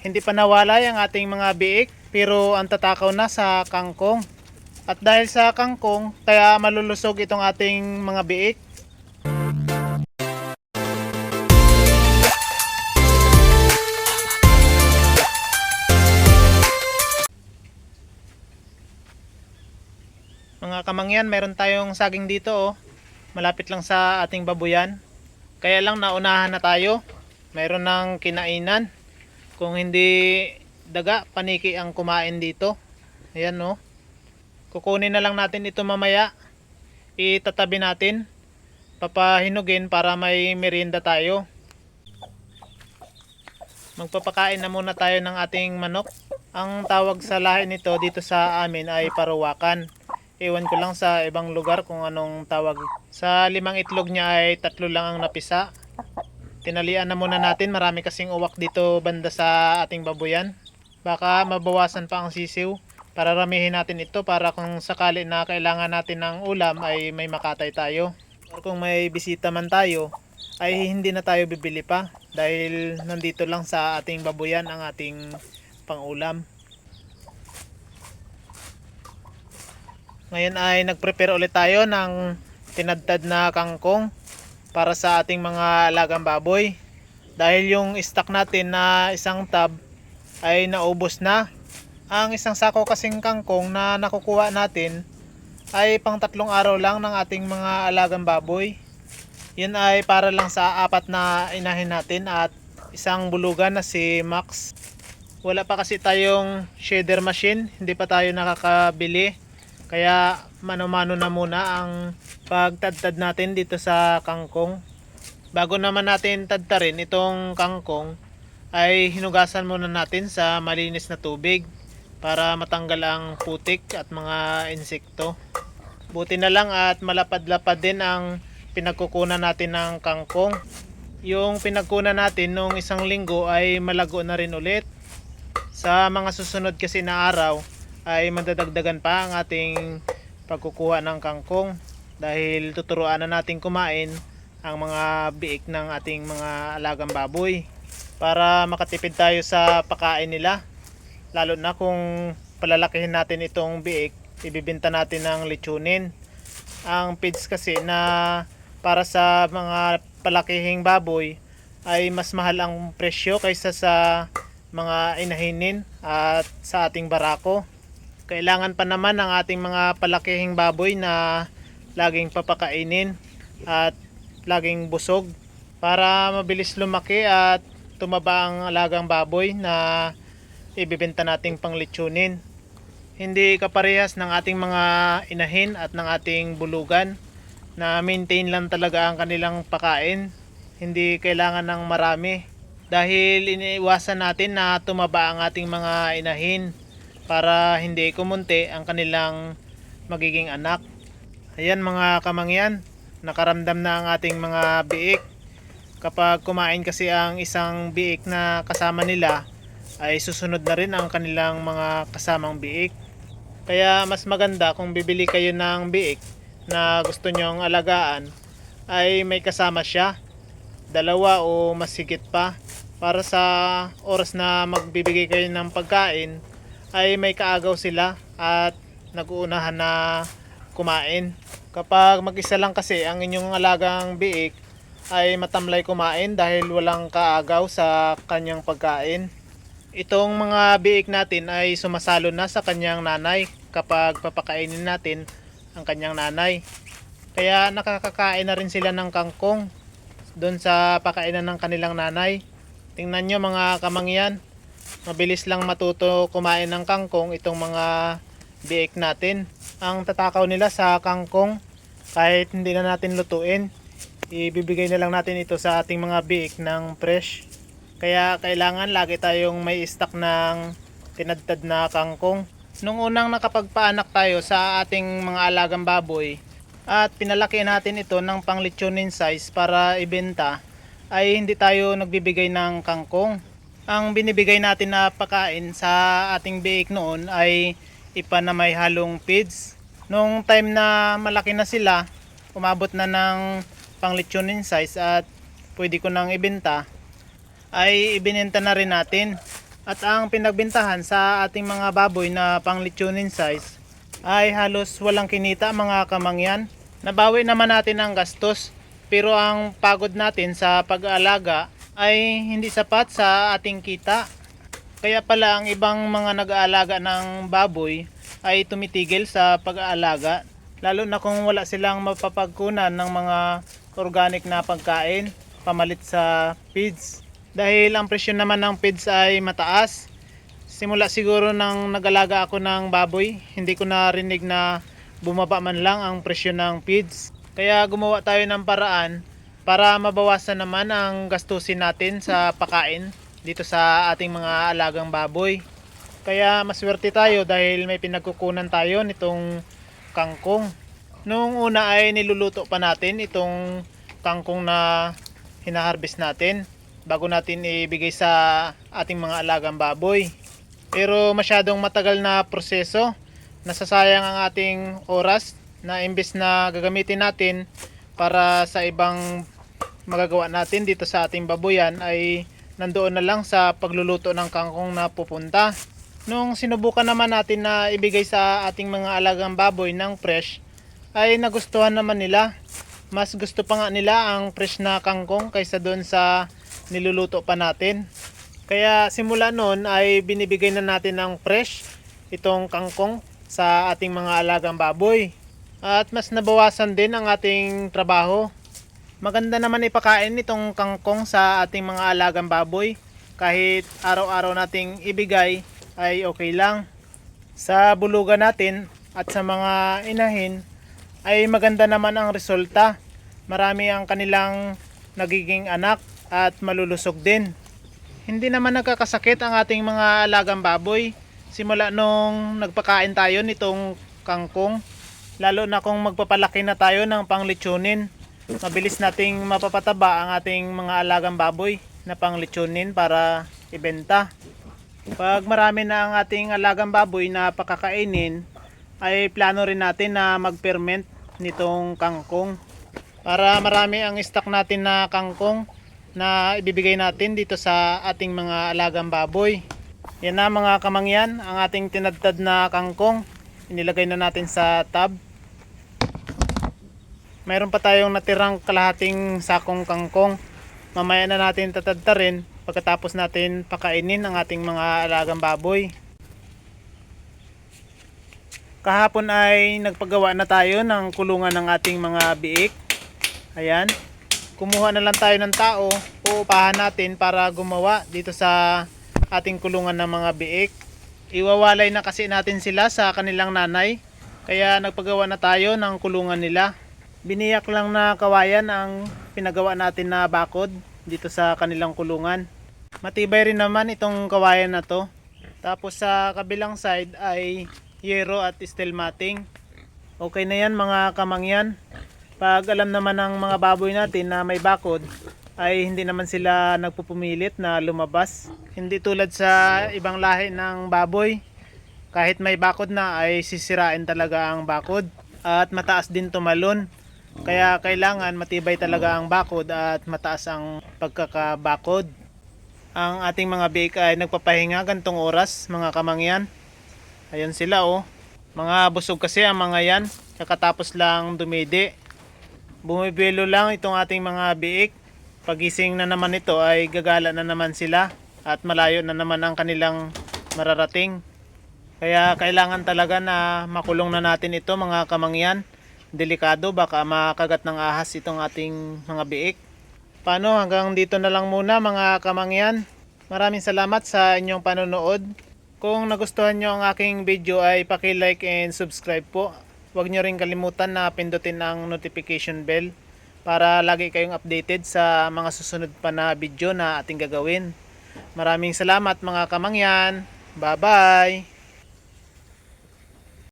Hindi pa nawalay ang ating mga biik pero ang tatakaw na sa kangkong. At dahil sa kangkong, kaya malulusog itong ating mga biik. Mga kamangyan, meron tayong saging dito oh. Malapit lang sa ating babuyan. Kaya lang naunahan na tayo. Meron ng kinainan. Kung hindi daga, paniki ang kumain dito. Ayan no. Kukunin na lang natin ito mamaya. Itatabi natin. Papahinugin para may merienda tayo. Magpapakain na muna tayo ng ating manok. Ang tawag sa lahi nito dito sa amin ay paruwakan. Ewan ko lang sa ibang lugar kung anong tawag. Sa limang itlog niya ay tatlo lang ang napisa. Tinalian na muna natin. Marami kasing uwak dito banda sa ating babuyan. Baka mabawasan pa ang sisiw. Para ramihin natin ito para kung sakali na kailangan natin ng ulam ay may makatay tayo. Or kung may bisita man tayo ay hindi na tayo bibili pa dahil nandito lang sa ating babuyan ang ating pangulam. Ngayon ay nagprepare ulit tayo ng tinadtad na kangkong para sa ating mga alagang baboy. Dahil yung stock natin na isang tab ay naubos na. Ang isang sako kasing kangkong na nakukuha natin ay pang tatlong araw lang ng ating mga alagang baboy. Yun ay para lang sa apat na inahin natin at isang bulugan na si Max. Wala pa kasi tayong shader machine, hindi pa tayo nakakabili. Kaya mano-mano na muna ang pagtadtad natin dito sa kangkong. Bago naman natin tadtarin itong kangkong, ay hinugasan muna natin sa malinis na tubig para matanggal ang putik at mga insekto. Buti na lang at malapad-lapad din ang pinagkukunan natin ng kangkong. Yung pinagkunan natin nung isang linggo ay malago na rin ulit. Sa mga susunod kasi na araw ay madadagdagan pa ang ating pagkukuha ng kangkong dahil tuturuan na natin kumain ang mga biik ng ating mga alagang baboy para makatipid tayo sa pakain nila. Lalo na kung palalakihin natin itong biik ibibenta natin ng lechonin. Ang feeds kasi na para sa mga palakihing baboy ay mas mahal ang presyo kaysa sa mga inahinin at sa ating barako kailangan pa naman ng ating mga palakihing baboy na laging papakainin at laging busog para mabilis lumaki at tumaba ang alagang baboy na ibibenta nating panglitsunin. Hindi kaparehas ng ating mga inahin at ng ating bulugan na maintain lang talaga ang kanilang pakain. Hindi kailangan ng marami dahil iniiwasan natin na tumaba ang ating mga inahin para hindi kumunti ang kanilang magiging anak. Ayan mga kamangyan, nakaramdam na ang ating mga biik. Kapag kumain kasi ang isang biik na kasama nila, ay susunod na rin ang kanilang mga kasamang biik. Kaya mas maganda kung bibili kayo ng biik na gusto nyong alagaan, ay may kasama siya. Dalawa o mas higit pa para sa oras na magbibigay kayo ng pagkain ay may kaagaw sila at nag-uunahan na kumain. Kapag mag-isa lang kasi ang inyong alagang biik ay matamlay kumain dahil walang kaagaw sa kanyang pagkain. Itong mga biik natin ay sumasalo na sa kanyang nanay kapag papakainin natin ang kanyang nanay. Kaya nakakakain na rin sila ng kangkong doon sa pakainan ng kanilang nanay. Tingnan nyo mga kamangyan, mabilis lang matuto kumain ng kangkong itong mga biik natin. Ang tatakaw nila sa kangkong kahit hindi na natin lutuin, ibibigay na lang natin ito sa ating mga biik ng fresh. Kaya kailangan lagi tayong may stock ng tinadtad na kangkong. Nung unang nakapagpaanak tayo sa ating mga alagang baboy at pinalaki natin ito ng panglitsunin size para ibenta ay hindi tayo nagbibigay ng kangkong ang binibigay natin na pagkain sa ating biik noon ay ipa na may halong feeds. Nung time na malaki na sila, umabot na ng panglitsunin size at pwede ko nang ibenta, ay ibinenta na rin natin. At ang pinagbintahan sa ating mga baboy na panglitsunin size ay halos walang kinita mga kamangyan. Nabawi naman natin ang gastos pero ang pagod natin sa pag-aalaga ay hindi sapat sa ating kita. Kaya pala ang ibang mga nag-aalaga ng baboy ay tumitigil sa pag-aalaga lalo na kung wala silang mapapagkunan ng mga organic na pagkain pamalit sa feeds. Dahil ang presyo naman ng feeds ay mataas. Simula siguro nang nag-alaga ako ng baboy, hindi ko narinig na bumaba man lang ang presyo ng feeds. Kaya gumawa tayo ng paraan para mabawasan naman ang gastusin natin sa pakain dito sa ating mga alagang baboy. Kaya maswerte tayo dahil may pinagkukunan tayo nitong kangkong. Noong una ay niluluto pa natin itong kangkong na hinaharvest natin bago natin ibigay sa ating mga alagang baboy. Pero masyadong matagal na proseso, nasasayang ang ating oras na imbes na gagamitin natin para sa ibang magagawa natin dito sa ating baboyan ay nandoon na lang sa pagluluto ng kangkong na pupunta. Nung sinubukan naman natin na ibigay sa ating mga alagang baboy ng fresh, ay nagustuhan naman nila. Mas gusto pa nga nila ang fresh na kangkong kaysa doon sa niluluto pa natin. Kaya simula noon ay binibigay na natin ng fresh itong kangkong sa ating mga alagang baboy. At mas nabawasan din ang ating trabaho. Maganda naman ipakain itong kangkong sa ating mga alagang baboy. Kahit araw-araw nating ibigay ay okay lang. Sa bulugan natin at sa mga inahin ay maganda naman ang resulta. Marami ang kanilang nagiging anak at malulusog din. Hindi naman nagkakasakit ang ating mga alagang baboy simula nung nagpakain tayo nitong kangkong. Lalo na kung magpapalaki na tayo ng panglitsunin. Mabilis nating mapapataba ang ating mga alagang baboy na panglitsunin para ibenta. Pag marami na ang ating alagang baboy na pakakainin, ay plano rin natin na mag-ferment nitong kangkong. Para marami ang stock natin na kangkong na ibibigay natin dito sa ating mga alagang baboy. Yan na mga kamangyan, ang ating tinadtad na kangkong. Inilagay na natin sa tab. Mayroon pa tayong natirang kalahating sakong kangkong. Mamaya na natin tatadtarin pagkatapos natin pakainin ang ating mga alagang baboy. Kahapon ay nagpagawa na tayo ng kulungan ng ating mga biik. Ayan. Kumuha na lang tayo ng tao. Uupahan natin para gumawa dito sa ating kulungan ng mga biik. Iwawalay na kasi natin sila sa kanilang nanay. Kaya nagpagawa na tayo ng kulungan nila. Biniyak lang na kawayan ang pinagawa natin na bakod dito sa kanilang kulungan. Matibay rin naman itong kawayan na to. Tapos sa kabilang side ay yero at steel matting. Okay na yan mga kamangyan. Pag alam naman ng mga baboy natin na may bakod, ay hindi naman sila nagpupumilit na lumabas. Hindi tulad sa ibang lahi ng baboy. Kahit may bakod na ay sisirain talaga ang bakod. At mataas din tumalon. Kaya kailangan matibay talaga ang bakod at mataas ang pagkakabakod. Ang ating mga bake ay nagpapahinga gantong oras mga kamangyan. Ayan sila oh. Mga busog kasi ang mga yan. Kakatapos lang dumidi. Bumibilo lang itong ating mga biik. Pagising na naman ito ay gagala na naman sila. At malayo na naman ang kanilang mararating. Kaya kailangan talaga na makulong na natin ito mga kamangyan. Delikado baka makagat ng ahas itong ating mga biik. Paano hanggang dito na lang muna mga kamangyan. Maraming salamat sa inyong panonood. Kung nagustuhan nyo ang aking video ay paki-like and subscribe po. Huwag nyo rin kalimutan na pindutin ang notification bell para lagi kayong updated sa mga susunod pa na video na ating gagawin. Maraming salamat mga kamangyan. Bye-bye!